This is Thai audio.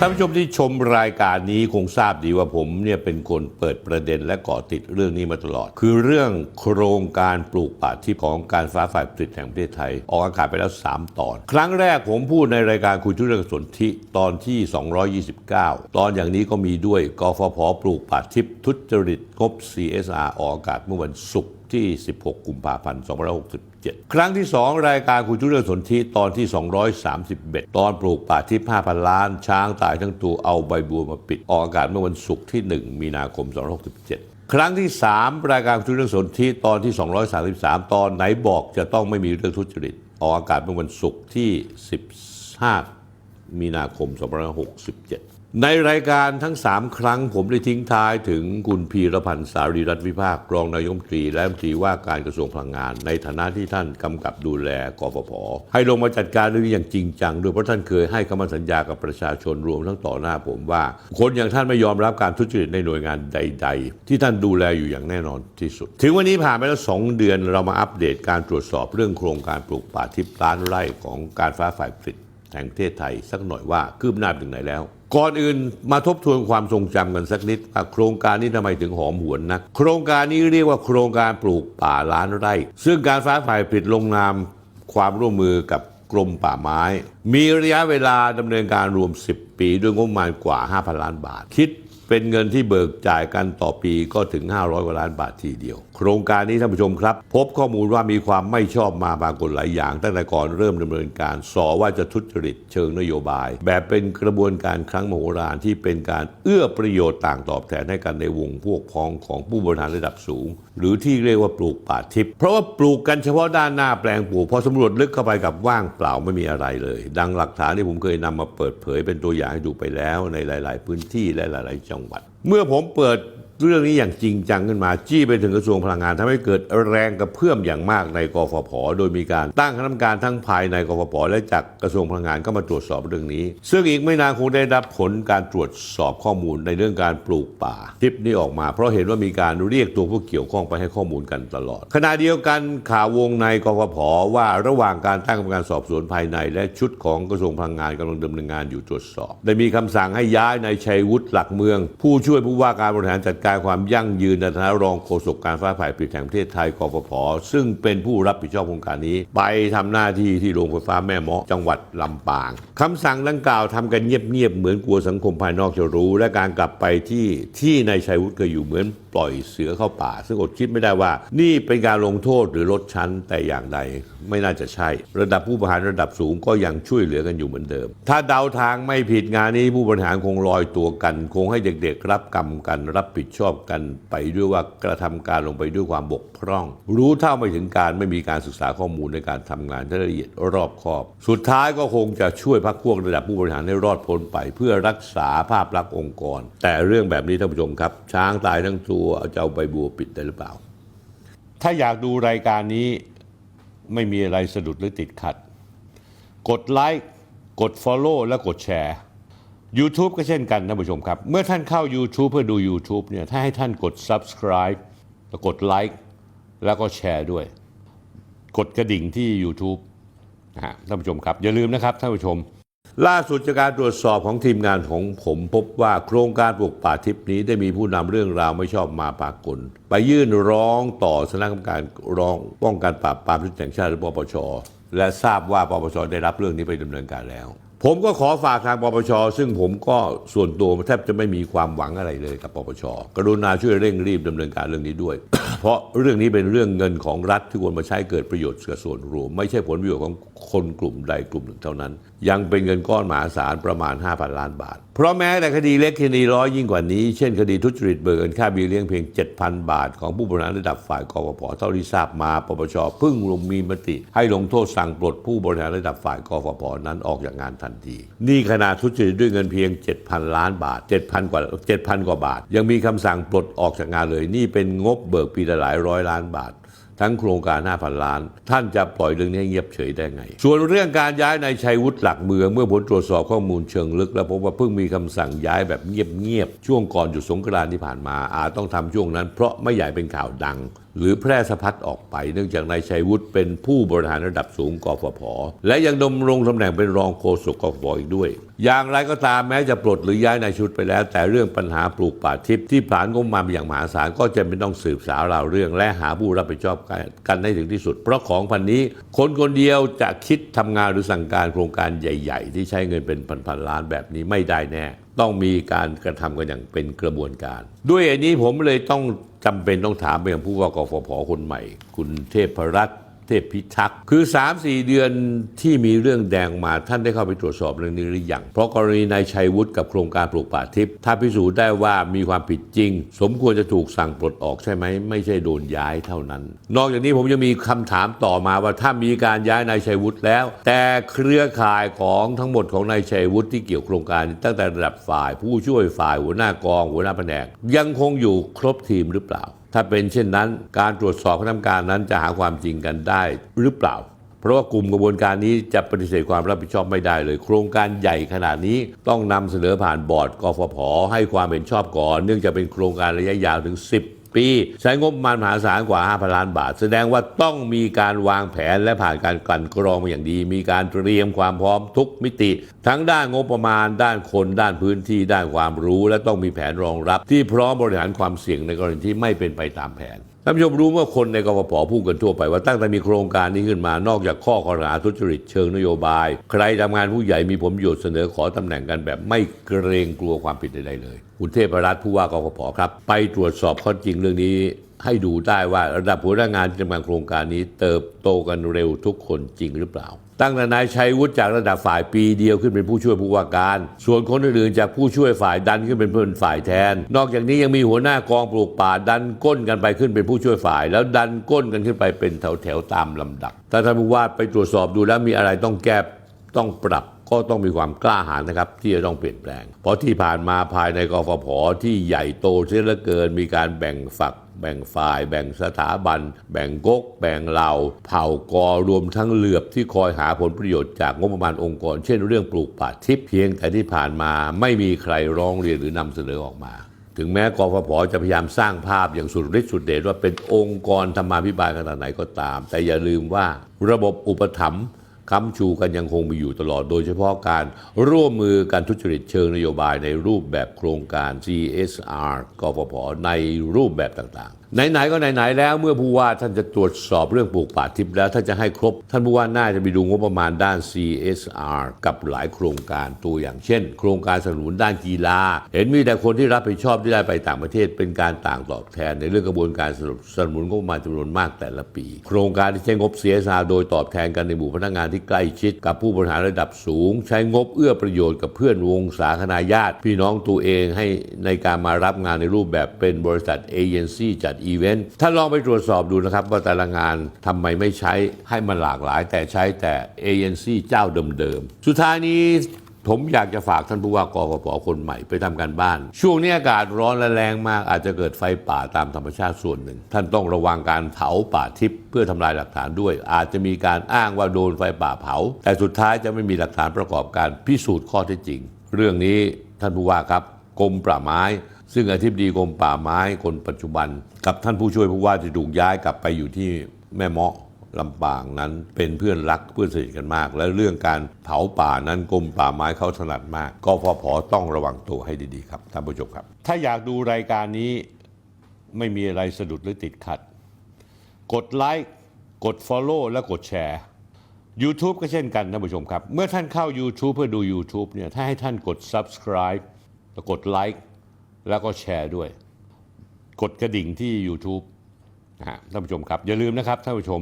ท่านผู้ชมที่ชมรายการนี้คงทราบดีว่าผมเนี่ยเป็นคนเปิดประเด็นและเกาะติดเรื่องนี้มาตลอด คือเรื่องโครงการปลูกป่าที่ของการฟ้าฝ่ายผลิตแห่งประเทศไทย ออกอากาศไปแล้ว 3 ตอน ครั้งแรกผมพูดในรายการคุยทุเรื่องสนธิตอนที่ 229 ตอนอย่างนี้ก็มีด้วยกฟผปลูกป่าทิพย์ทุจริตงบ CSR ออกอากาศเมื่อวันศุกร์ ที่ 16 กุมภาพันธ์ 2567 ครั้งที่ 2 รายการคุยทุเรื่องสนธิตอนที่ 231 ตอนปลูกป่าทิพย์5,000 ล้าน ช้างตายทั้งตัวเอาใบบัวมาปิด ออกอากาศเมื่อวันศุกร์ที่ 1 มีนาคม 2567ครั้งที่ 3 รายการคุยทุเรื่องสนธิตอนที่ 233 ตอนไหนบอกจะต้องไม่มีเรื่องทุจริต ออกอากาศเมื่อวันศุกร์ที่ 15 มีนาคม 2567 ในรายการทั้ง 3 ครั้งผมได้ทิ้งท้ายถึงคุณพีรพันธ์สารีรัตน์วิภาครองนายกมตรี และรัฐมนตรีว่าการกระทรวงพลังงาน ในฐานะที่ท่านกำกับดูแลกฟผ ให้ลงมาจัดการเรื่องนี้อย่างจริงจังด้วยเพราะท่านเคยให้คำมั่นสัญญากับประชาชนรวมทั้งต่อหน้าผมว่า คนอย่างท่านไม่ยอมรับการทุจริตในหน่วยงานใด ๆ ที่ท่านดูแลอยู่อย่างแน่นอนที่สุด ถึงวันนี้ผ่านไปแล้วสองเดือนเรามาอัปเดตการตรวจสอบเรื่องโครงการปลูกป่าทิพย์ล้านไร่ของการฟ้าฝ่ายผลิตแห่งประเทศไทยสักหน่อยว่าคืบหน้าถึงไหนแล้ว ก่อนอื่นมาทบทวนความทรงจำกันสักนิดว่าโครงการนี้ทำไมถึงหอมหวนนะโครงการนี้เรียกว่าโครงการปลูกป่าล้านไร่ ซึ่งการฟ้าฝ่ายผิดลงนามความร่วมมือกับกรมป่าไม้ มีระยะเวลาดำเนินการรวม 10 ปีด้วยงบประมาณกว่า 5,000 ล้านบาท คิด เป็นเงินที่เบิกจ่ายกันต่อปีก็ถึง 500กว่าล้านบาททีเดียว โครงการนี้ท่านผู้ชมครับ พบข้อมูลว่ามีความไม่ชอบมาบางกฎหลายอย่าง ตั้งแต่ก่อนเริ่มดำเนินการสอว่าจะทุจริตเชิงนโยบาย แบบเป็นกระบวนการครั้งมโหฬารที่เป็นการเอื้อประโยชน์ต่างตอบแทนให้กันในวงพวกพ้องของผู้บริหารระดับสูง หรือที่เรียกว่าปลูกป่าทิพย์เพราะว่าปลูกกันเฉพาะด้านหน้าแปลงปลูกพอสำรวจลึกเข้าไปกับว่างเปล่าไม่มีอะไรเลย ดังหลักฐานที่ผมเคยนำมาเปิดเผยเป็นตัวอย่างให้ดูไปแล้วในหลาย ๆ พื้นที่และหลาย ๆ จังังหวัด เมื่อผมเปิด เรื่องนี้อย่างจริงจังขึ้นมาจี้ไปถึงกระทรวงพลังงานทำให้เกิดแรงกระเพื่อมอย่างมากในกฟผ โดยมีการตั้งคณะกรรมการทั้งภายในกฟผ และจากกระทรวงพลังงานก็มาตรวจสอบเรื่องนี้ ซึ่งอีกไม่นานคงได้รับผลการตรวจสอบข้อมูลในเรื่องการปลูกป่าคลิปนี้ออกมา เพราะเห็นว่ามีการเรียกตัวผู้เกี่ยวข้องไปให้ข้อมูลกันตลอด ขณะเดียวกันข่าววงในกฟผ ว่าระหว่างการตั้งกรรมการสอบสวนภายใน และชุดของกระทรวงพลังงานกำลังดำเนินงานอยู่ตรวจสอบ ได้มีคำสั่งให้ย้ายนายชัยวุฒิหลักเมือง ผู้ช่วยผู้ว่าการบริหารจัดการการความยั่งยืนในฐานะรองโฆษกการฟ้าฝ่ายผลิตแห่งประเทศไทยกฟผซึ่งเป็นผู้รับผิดชอบโครงการนี้ ไปทำหน้าที่ที่โรงไฟฟ้าแม่เมาะจังหวัดลำปางคำสั่งดังกล่าวทำกันเงียบๆเหมือนกลัวสังคมภายนอกจะรู้ และการกลับไปที่ที่นายชัยวุฒิเคยอยู่เหมือนปล่อยเสือเข้าป่า ซึ่งอดคิดไม่ได้ว่า นี่เป็นการลงโทษหรือลดชั้นแต่อย่างใดไม่น่าจะใช่ ระดับผู้บริหารระดับสูงก็ยังช่วยเหลือกันอยู่เหมือนเดิม ถ้าเดาทางไม่ผิดงานนี้ผู้บริหารคงลอยตัวกัน คงให้เด็กๆรับกรรมกันรับผิดชอบกันไปด้วยว่ากระทำการลงไปด้วยความบกพร่อง รู้เท่าไม่ถึงการไม่มีการศึกษาข้อมูลในการทำงานที่ละเอียดรอบคอบ สุดท้ายก็คงจะช่วยพักพวกระดับผู้บริหารให้รอดพ้นไป เพื่อรักษาภาพลักษณ์องค์กร แต่เรื่องแบบนี้ท่านผู้ชมครับ ช้างตายทั้งตัวเอาจะเอาใบบัวปิดได้หรือเปล่า ถ้าอยากดูรายการนี้ไม่มีอะไรสะดุดหรือติดขัด กดไลค์กด Follow และกดแชร์ YouTube ก็เช่นกันท่านผู้ชมครับ เมื่อท่านเข้า YouTube เพื่อดู YouTube เนี่ยถ้าให้ท่านกด Subscribe แล้วกดไลค์แล้วก็แชร์ด้วย กดกระดิ่งที่ YouTube นะฮะท่านผู้ชมครับ อย่าลืมนะครับท่านผู้ชม ล่าสุดจากการตรวจสอบของทีมงานของผมพบว่าโครงการปลูกป่าทิพย์นี้ได้มีผู้นำเรื่องราวไม่ชอบมาปากล ไปยื่นร้องต่อสำนักงานการร้องป้องกันปราบปรามทุจริตแห่งชาติหรือปปชและทราบว่าปปชได้รับเรื่องนี้ไปดำเนินการแล้ว ผมก็ขอฝากทางปปช ซึ่งผมก็ส่วนตัวแทบจะไม่มีความหวังอะไรเลยกับปปช กรุณาช่วยเร่งรีบดำเนินการเรื่องนี้ด้วย เพราะเรื่องนี้เป็นเรื่องเงินของรัฐที่ควรมาใช้เกิดประโยชน์กับส่วนรวม ไม่ใช่ผลประโยชน์ของคนกลุ่มใดกลุ่มหนึ่งเท่านั้น ยังเป็นเงินก้อนมหาศาลประมาณ 5,000 ล้านบาท เพราะแม้แต่คดีเล็กคดีร้อยยิ่งกว่านี้ เช่น คดีทุจริตเบิกเงินค่าเบี้ยเลี้ยงเพียง 7,000 บาท ของผู้บริหารระดับฝ่ายกฟผเท่าที่ทราบมาปปชเพิ่งลงมีมติ ให้ลงโทษสั่งปลดผู้บริหารระดับฝ่ายกฟผนั้นออกจากงานทันทีนี่ขนาดทุจริตด้วยเงินเพียง 7,000 ล้านบาท 7,000 กว่า 7,000 กว่าบาท ยังมีคำสั่งปลดออกจากงานเลย นี่เป็นงบเบิกปีละหลายร้อยล้านบาททั้งโครงการ 5,000 ล้าน ท่านจะปล่อยเรื่องนี้เงียบเฉยได้ไง ส่วนเรื่องการย้ายนายชัยวุฒิหลักเมือง เมื่อผลตรวจสอบข้อมูลเชิงลึก แล้วพบว่าเพิ่งมีคำสั่งย้ายแบบเงียบๆ ช่วงก่อนหยุดสงกรานต์ที่ผ่านมาอาจต้องทำช่วงนั้น เพราะไม่อยากเป็นข่าวดัง หรือแพร่สะพัดออกไป เนื่องจากนายชัยวุฒิเป็นผู้บริหารระดับสูงกฟผ และยังดำรงตำแหน่งเป็นรองโฆษกกฟผอีกด้วย อย่างไรก็ตามแม้จะปลดหรือย้ายนายชุดไปแล้ว แต่เรื่องปัญหาปลูกป่าทิพย์ที่ผ่านงบมาอย่างมหาศาลก็จะเป็นต้องสืบสาวราวเรื่อง และหาผู้รับผิดชอบกันให้ถึงที่สุด เพราะของพันนี้ คนคนเดียวจะคิดทำงานหรือสั่งการโครงการใหญ่ ๆ ที่ใช้เงินเป็นพันๆล้านแบบนี้ไม่ได้แน่ต้องมีการกระทำกันอย่างเป็นกระบวนการ ด้วยอันนี้ผมเลยต้อง จำเป็นต้องถามไปยังผู้ว่ากฟผคนใหม่ คุณเทพรัตน์ เทพพิทักษ์คือ 3-4 เดือนที่มีเรื่องแดงมาท่านได้เข้าไปตรวจสอบเรื่องนี้หรือยังเพราะกรณีนายชัยวุฒิกับโครงการปลูกป่าทิพย์ถ้าพิสูจน์ได้ว่ามีความผิดจริง สมควรจะถูกสั่งปลดออกใช่ไหมไม่ใช่โดนย้ายเท่านั้น นอกจากนี้ผมยังมีคำถามต่อมาว่าถ้ามีการย้ายนายชัยวุฒิแล้ว แต่เครือข่ายของทั้งหมดของนายชัยวุฒิที่เกี่ยวโครงการตั้งแต่ระดับฝ่าย ผู้ช่วยฝ่ายหัวหน้ากอง หัวหน้าแผนกยังคงอยู่ครบทีมหรือเปล่า ถ้าเป็นเช่นนั้น การตรวจสอบคณะกรรมการนั้นจะหาความจริงกันได้หรือเปล่า เพราะว่ากลุ่มกระบวนการนี้จะปฏิเสธความรับผิดชอบไม่ได้เลย โครงการใหญ่ขนาดนี้ต้องนำเสนอผ่านบอร์ดกฟผให้ความเห็นชอบก่อน เนื่องจากเป็นโครงการระยะยาวถึง 10 ปี ใช้งบประมาณมหาศาลกว่า 5,000 ล้านบาท แสดงว่าต้องมีการวางแผนและผ่านการกลั่นกรองมาอย่างดี มีการเตรียมความพร้อมทุกมิติ ทั้งด้านงบประมาณ ด้านคนด้านพื้นที่ด้านความรู้ และต้องมีแผนรองรับ ที่พร้อมบริหารความเสี่ยงในกรณีที่ไม่เป็นไปตามแผน ท่านผู้ชมรู้ว่าคนในกฟผพูดกันทั่วไปว่าตั้งแต่มีโครงการนี้ขึ้นมานอกจากข้อข้อหาทุจริตเชิงนโยบาย ใครทำงานผู้ใหญ่มีผลประโยชน์เสนอขอตำแหน่งกันแบบไม่เกรงกลัวความผิดใดๆเลย คุณเทพรัตน์ผู้ว่ากรฟผครับ ไปตรวจสอบข้อจริงเรื่องนี้ให้ดูได้ว่าระดับหัวหน้างานที่ทำงานโครงการนี้เติบโตกันเร็วทุกคนจริงหรือเปล่า ตั้งแต่นายชัยวุฒิจากระดับฝ่ายปีเดียวขึ้นเป็นผู้ช่วยผู้ว่าการ ส่วนคนอื่นๆจากผู้ช่วยฝ่ายดันขึ้นเป็นเพื่อนฝ่ายแทน นอกจากนี้ยังมีหัวหน้ากองปลูกป่าดันก้นกันไปขึ้นเป็นผู้ช่วยฝ่าย แล้วดันก้นกันขึ้นไปเป็นแถวๆตามลำดับถ้าท่านผู้ว่าไปตรวจสอบดูแล้วมีอะไรต้องแก้ต้องปรับ ก็ต้องมีความกล้าหาญนะครับ ที่จะต้องเปลี่ยนแปลง เพราะที่ผ่านมาภายในกฟผที่ใหญ่โตเสียเหลือเกิน มีการแบ่งฝัก แบ่งฝ่าย แบ่งสถาบัน แบ่งก๊ก แบ่งเหล่า เผ่ากอรวมทั้งเหลือบที่คอยหาผลประโยชน์จากงบประมาณองค์กร เช่นเรื่องปลูกป่าทิพย์เพียงแต่ที่ผ่านมาไม่มีใครร้องเรียนหรือนำเสนอออกมาถึงแม้กฟผจะพยายามสร้างภาพอย่างสุดฤทธิ์สุดเดชว่าเป็นองค์กรธรรมาภิบาลขนาดไหนก็ตาม แต่อย่าลืมว่าระบบอุปถัมภ์ ค้ำชูกันยังคงมีอยู่ตลอด โดยเฉพาะการร่วมมือการทุจริตเชิงนโยบายในรูปแบบโครงการ CSR กฟผในรูปแบบต่าง ไหนๆก็ไหนๆแล้วเมื่อผู้ว่าท่านจะตรวจสอบเรื่องปลูกป่าทิพย์แล้วถ้านจะให้ครบ ท่านผู้ว่าน่าจะไปดูงบประมาณด้าน CSR กับหลายโครงการตัวอย่างเช่น โครงการสนับสนุนด้านกีฬา เห็นมีแต่คนที่รับผิดชอบที่ได้ไปต่างประเทศเป็นการต่างตอบแทน ในเรื่องกระบวนการสนับสนุนงบประมาณจำนวนมากแต่ละปี โครงการที่ใช้งบ CSR โดยตอบแทนกันในหมู่พนักงานที่ใกล้ชิด กับผู้บริหารระดับสูง ใช้งบเอื้อประโยชน์กับเพื่อนวงสาคณาญาติ พี่น้องตัวเองให้ในการมารับงานในรูปแบบเป็นบริษัทเอเจนซี่จัดอีเวนต์ท่านลองไปตรวจสอบดูนะครับ ว่าแต่ละงานทำไมไม่ใช้ให้มันหลากหลาย แต่ใช้แต่เอเจนซี่เจ้าเดิมๆ สุดท้ายนี้ผมอยากจะฝากท่านผู้ว่ากฟผคนใหม่ไปทำการบ้าน ช่วงนี้อากาศร้อนและแรงมากอาจจะเกิดไฟป่าตามธรรมชาติส่วนหนึ่ง ท่านต้องระวังการเผาป่าทิพย์เพื่อทำลายหลักฐานด้วย อาจจะมีการอ้างว่าโดนไฟป่าเผา แต่สุดท้ายจะไม่มีหลักฐานประกอบการพิสูจน์ข้อเท็จจริง เรื่องนี้ท่านผู้ว่าครับกรมป่าไม้ ซึ่งอธิบดีกรมป่าไม้คนปัจจุบัน กับท่านผู้ช่วยผู้ว่าที่ถูกย้ายกลับไปอยู่ที่แม่เมาะลำปางนั้นเป็นเพื่อนรักเพื่อนสนิทกันมาก และเรื่องการเผาป่านั้นกรมป่าไม้เขาถนัดมากกฟผต้องระวังตัวให้ดีๆครับท่านผู้ชมครับ ถ้าอยากดูรายการนี้ไม่มีอะไรสะดุดหรือติดขัด กดไลค์กด Follow และกดแชร์ YouTube ก็เช่นกันท่านผู้ชมครับ เมื่อท่านเข้า YouTube เพื่อดู YouTube เนี่ยถ้าให้ท่านกด Subscribe แล้วกดไลค์ แล้วก็แชร์ด้วย กดกระดิ่งที่ YouTube นะฮะท่านผู้ชมครับ อย่าลืมนะครับท่านผู้ชม